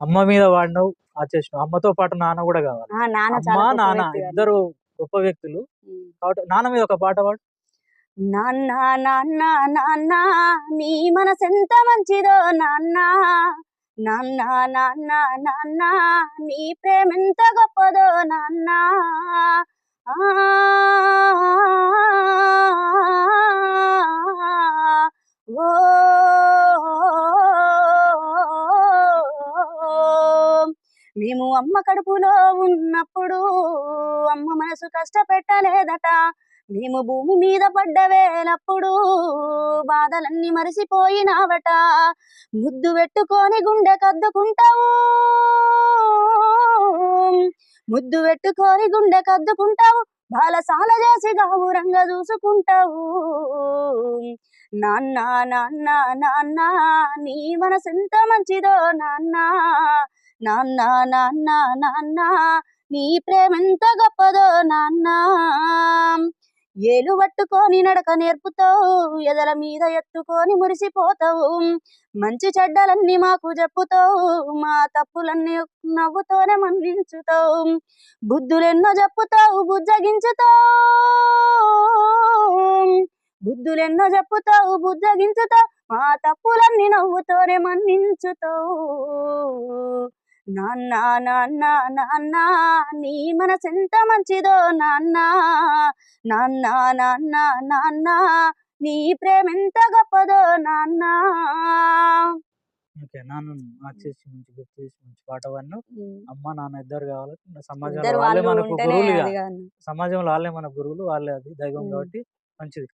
అమ్మ మీద వాడినవు ఆచేసినావు అమ్మతో పాటు నాన్న కూడా కావాలి. అమ్మ నాన్న. ఇద్దరు గొప్ప వ్యక్తులు. కాబట్టి నాన్న మీద ఒక పాట పాడు. నాన్న నాన్న నాన్న నీ మనసెంత మంచిదో నాన్న. నాన్న నాన్న నాన్న నీ ప్రేమెంత గొప్పదో నాన్న. ఆ, ఓ, మేము అమ్మ కడుపులో ఉన్నప్పుడు అమ్మ మనసు కష్టపెట్టలేదట. మేము భూమి మీద పడ్డ వేలప్పుడు బాధలన్నీ మరిసిపోయినావట. ముద్దు పెట్టుకొని గుండె కద్దుకుంటావు. ముద్దు పెట్టుకొని గుండె కద్దుకుంటావు. బాలసాల చేసి గావురంగా చూసుకుంటావు. నాన్న నాన్న నాన్న నీ మనసెంత మంచిదో నాన్న. నాన్న నాన్న నాన్న నీ ప్రేమెంత గొప్పదో నాన్న. ఏలు పట్టుకొని నడక నేర్పుతావు ఎదల మీద ఎత్తుకొని మురిసిపోతావు. మంచి చెడ్డలన్నీ మాకు చెప్పుతావు మా తప్పులన్నీ నవ్వుతోనే మన్నించుతావు. బుద్ధులెన్నో చెప్పుతావు బుజ్జగించుతావు. బుద్ధులెన్నో చెప్పుతావు బుజ్జగించుతావు మా తప్పులన్నీ నవ్వుతోనే మన్నించుతావు. నాన్న నాన్న నాన్న నీ మనసెంత మంచిదో నాన్న. నాన్న నాన్న నాన్న నీ ప్రేమెంత గొప్పదో నాన్న. ఓకే నాన్న ఆచేసి మంచి గుర్తు చేసి మంచి పాట పాడిను అమ్మ నాన్న ఇద్దరు కావాలి. సమాజంలో వాళ్ళే వాళ్ళు మనకు కాను. సమాజంలో వాళ్ళే మన గురువులు వాళ్ళే అది దైవం. కాబట్టి మంచిది.